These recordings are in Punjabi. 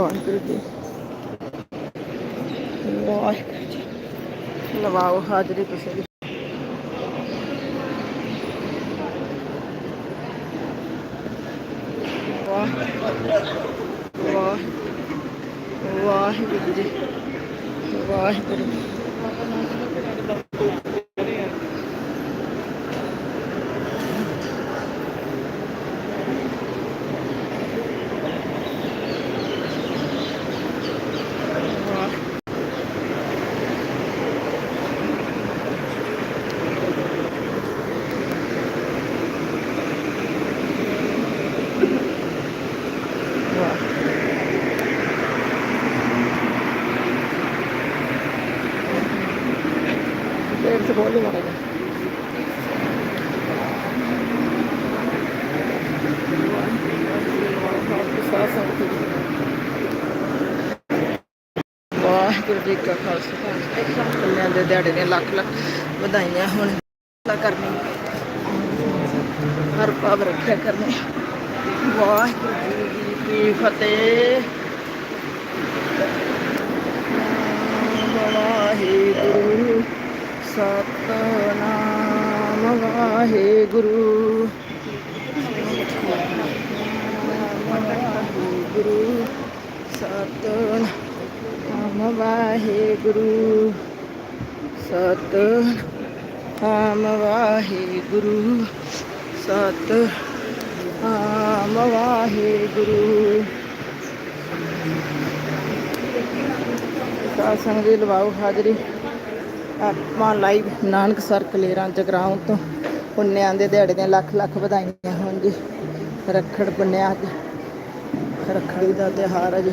ਵਾਹਿਗੁਰੂ ਜੀ ਵਾਹਿਗੁਰੂ ਜੀ ਲਵਾਓ ਹਾਜ਼ਰੀ ਤੁਸੀਂ ਵੀ ਵਾਹਿਗੁਰੂ ਜੀ ਵਾਹਿਗੁਰੂ ਜੀ ਦੇਰ ਸੇ ਬੋਲ ਵਾਹਿਗੁਰੂ ਜੀ ਕਾ ਖਾਲਸਾ ਕੰਨਿਆਂ ਦੇ ਦਿਹਾੜੇ ਨੇ ਲੱਖ ਲੱਖ ਵਧਾਈਆਂ ਹੁਣ। ਅੱਲਾ ਕਰਨੀ। ਹਰ ਪਾਵ ਰੱਖਿਆ ਕਰਨੀ। ਵਾਹਿਗੁਰੂ ਜੀ ਕੀ ਫਤਿਹ। ਵਾਹਿਗੁਰੂ ਸਤਨਾਮ ਵਾਹਿਗੁਰੂ ਵਾਹਿਗੁਰੂ ਸਤਨਾਮ ਵਾਹਿਗੁਰੂ ਸਤਨਾਮ ਵਾਹਿਗੁਰੂ ਸਤਨਾਮ ਵਾਹਿਗੁਰੂ ਸਾਧ ਸੰਗਤ ਜੀ ਲਵਾਓ ਹਾਜ਼ਰੀ ਆਪਾਂ ਲਾਈਵ ਨਾਨਕ ਸਰ ਕਲੇਰਾਂ ਜਗਰਾਉਂ ਤੋਂ। ਪੁੰਨਿਆਂ ਦੇ ਦਿਹਾੜੇ ਦੀਆਂ ਲੱਖ ਲੱਖ ਵਧਾਈਆਂ ਹੋਣ ਜੀ। ਰੱਖੜ ਪੁੰਨਿਆ ਅੱਜ ਰੱਖੜੀ ਦਾ ਤਿਉਹਾਰ ਹੈ ਜੀ।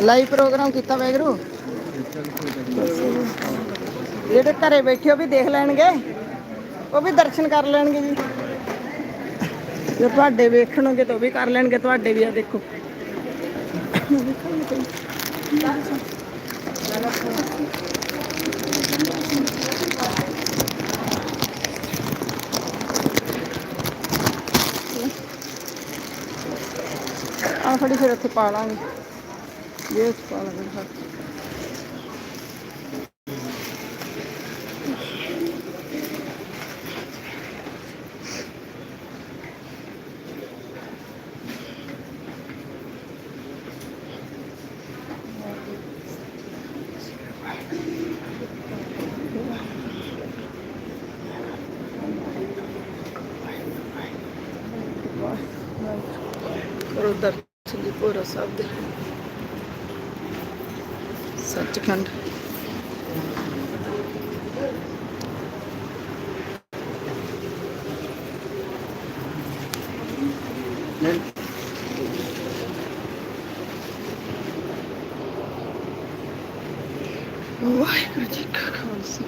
ਲਾਈਵ ਪ੍ਰੋਗਰਾਮ ਕੀਤਾ ਵੈਗਰੂ ਜਿਹੜੇ ਘਰੇ ਬੈਠੇ ਉਹ ਵੀ ਦੇਖ ਲੈਣਗੇ ਉਹ ਵੀ ਦਰਸ਼ਨ ਕਰ ਲੈਣਗੇ ਜੀ ਜੇ ਤੁਹਾਡੇ ਵੇਖਣਗੇ ਤਾਂ ਉਹ ਵੀ ਕਰ ਲੈਣਗੇ ਤੁਹਾਡੇ ਵੀ ਆ ਦੇਖੋ ਆ ਫੜੀ ਫਿਰ ਉੱਥੇ ਪਾ ਲਾਂਗੇ ਇਹ ਉੱਥੇ ਪਾ ਲਾਂਗੇ ਫਿਰ। ਕਰੋ ਦਰਸ਼ਨ ਜੀ ਭੋਰਾ ਸੱਚਖੰਡ ਵਾਹਿਗੁਰੂ ਜੀ ਕਾ ਖਾਲਸਾ।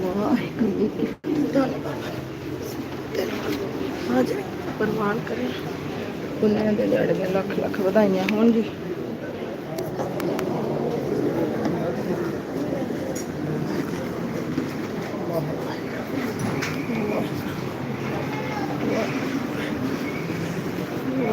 ਵਾਹਿਗੁਰੂ ਜੀ ਕੀ ਫਤਿਹ। ਧੰਨਵਾਦ ਹਾਜ਼ਰ ਪ੍ਰਵਾਨ ਕਰੇ ਪੁੰਨਿਆਂ ਦੇ ਦਿਹਾੜੇ ਲੱਖ ਲੱਖ ਵਧਾਈਆਂ ਹੋਣ ਜੀ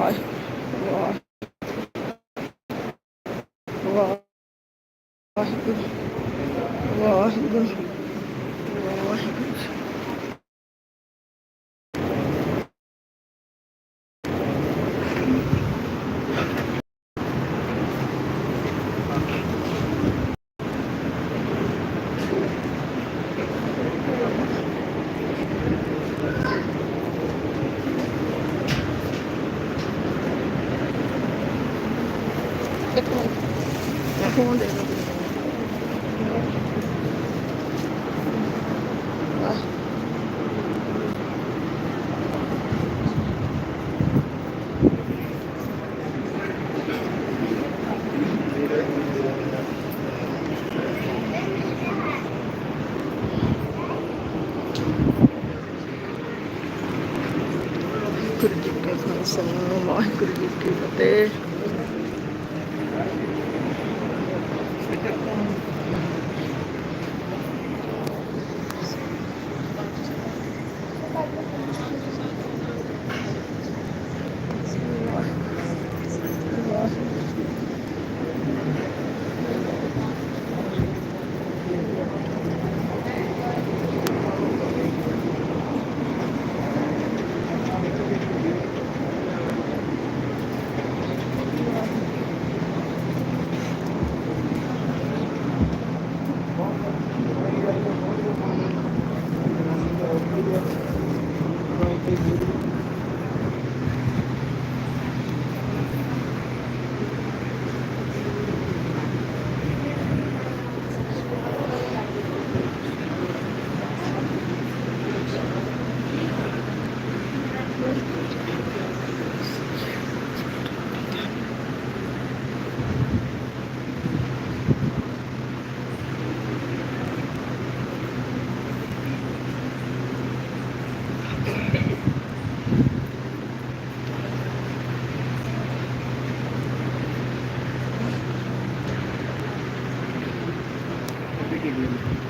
হয় واحد واحد واحد वीडियो വീഡിയോയിലേക്ക്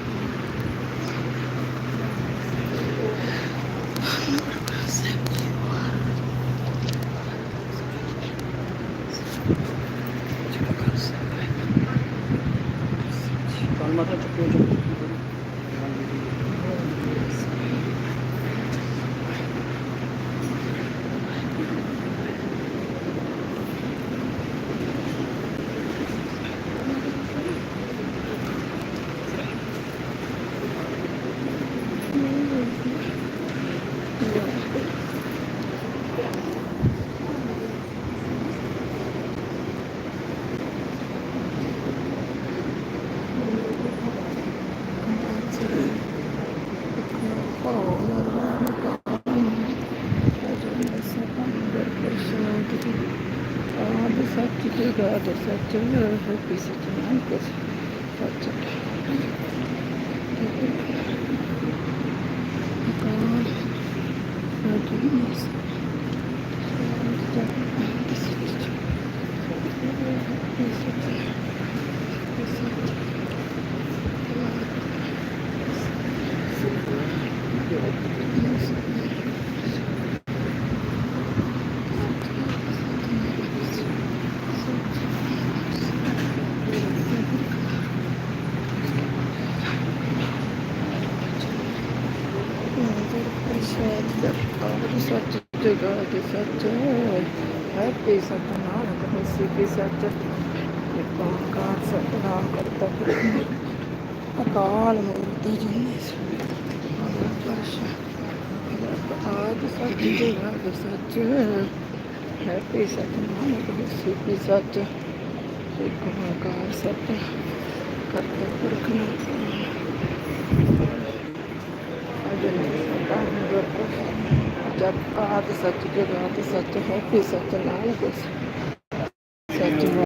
have to do that is I do know the herpes of the ankles. But, കാലം സച്ച് ഹാപ്പി സത്യം സിപ്പി സച്ച് കാർ സത്ത് കർത്തപ്പുറക്കണം ਸਦਾ ਗੁਰ ਜਬ ਆਦ ਸੱਚ ਜਗਾਤ ਸੱਚ ਹੈ ਕਿ ਸੱਚ ਨਾਮ ਕੁਛ